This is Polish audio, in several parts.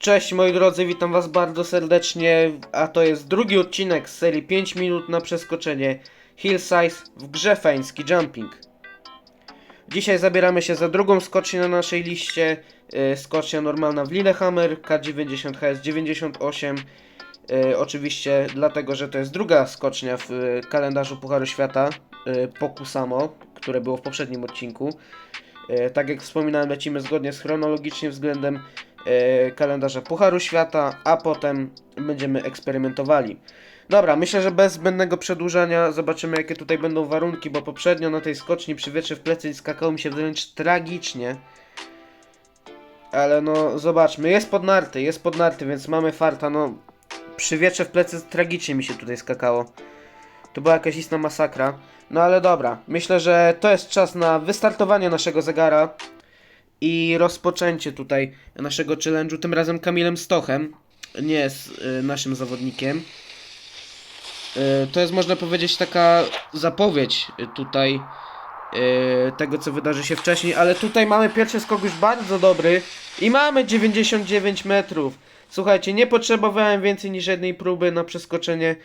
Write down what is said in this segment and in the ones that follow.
Cześć moi drodzy, witam was bardzo serdecznie, a to jest drugi odcinek z serii 5 minut na przeskoczenie Hillsize w grze Feński Jumping. Dzisiaj zabieramy się za drugą skocznię na naszej liście, yy, skocznia normalna w Lillehammer, K90 HS 98, yy, oczywiście dlatego, że to jest druga skocznia w yy, kalendarzu Pucharu Świata, yy, po Kusamo, które było w poprzednim odcinku. Tak jak wspominałem, lecimy zgodnie z chronologicznie względem e, kalendarza Pucharu Świata, a potem będziemy eksperymentowali. Dobra, myślę, że bez zbędnego przedłużania zobaczymy jakie tutaj będą warunki, bo poprzednio na tej skoczni przy wietrze w plecy skakało mi się wręcz tragicznie. Ale no, zobaczmy, jest pod narty, jest pod narty, więc mamy farta, no przy wietrze w plecy tragicznie mi się tutaj skakało. To była jakaś istna masakra. No ale dobra, myślę, że to jest czas na wystartowanie naszego zegara i rozpoczęcie tutaj naszego challenge'u, tym razem Kamilem Stochem, nie z y, naszym zawodnikiem. Y, to jest można powiedzieć taka zapowiedź tutaj y, tego co wydarzy się wcześniej, ale tutaj mamy pierwszy skok już bardzo dobry i mamy 99 metrów. Słuchajcie, nie potrzebowałem więcej niż jednej próby na przeskoczenie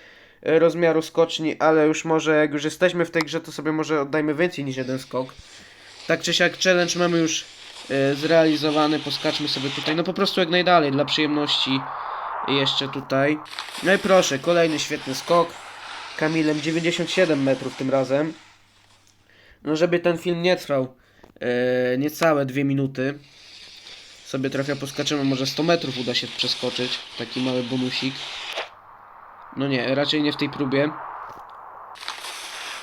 rozmiaru skoczni, ale już może jak już jesteśmy w tej grze, to sobie może oddajmy więcej niż jeden skok. Tak czy siak challenge mamy już zrealizowany, poskaczmy sobie tutaj, no po prostu jak najdalej, dla przyjemności jeszcze tutaj. No i proszę, kolejny świetny skok, Kamilem 97 metrów tym razem. No żeby ten film nie trwał e, niecałe dwie minuty, sobie trochę poskaczymy, może 100 metrów uda się przeskoczyć, taki mały bonusik. No nie, raczej nie w tej próbie.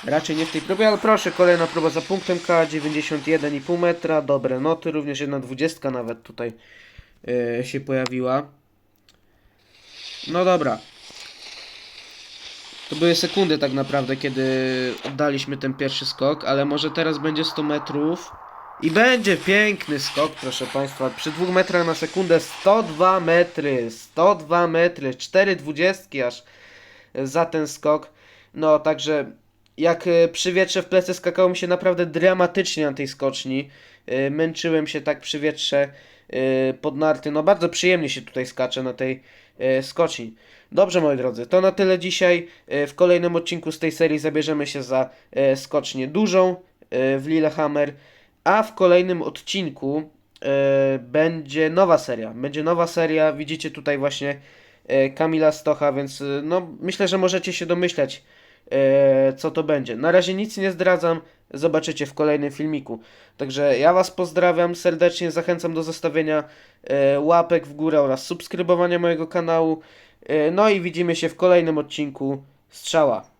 Raczej nie w tej próbie, ale proszę, kolejna próba za punktem K, 91,5 metra, dobre noty, również jedna dwudziestka nawet tutaj yy, się pojawiła. No dobra. To były sekundy tak naprawdę, kiedy oddaliśmy ten pierwszy skok, ale może teraz będzie 100 metrów. I będzie piękny skok, proszę Państwa. Przy 2 metrach na sekundę 102 metry. 102 metry. 4 dwudziestki aż za ten skok. No, także jak e, przy wietrze w plecy skakało mi się naprawdę dramatycznie na tej skoczni. E, Męczyłem się tak przy wietrze e, pod narty. No bardzo przyjemnie się tutaj skacze na tej skoczni. Dobrze moi drodzy, to na tyle dzisiaj. W kolejnym odcinku z tej serii zabierzemy się za skocznię dużą w Lillehammer, a w kolejnym odcinku będzie nowa seria. Będzie nowa seria, widzicie tutaj właśnie Kamila Stocha, więc no myślę, że możecie się domyślać co to będzie. Na razie nic nie zdradzam, zobaczycie w kolejnym filmiku. Także ja Was pozdrawiam serdecznie, zachęcam do zostawienia e, łapek w górę oraz subskrybowania mojego kanału. E, no i widzimy się w kolejnym odcinku. Strzała.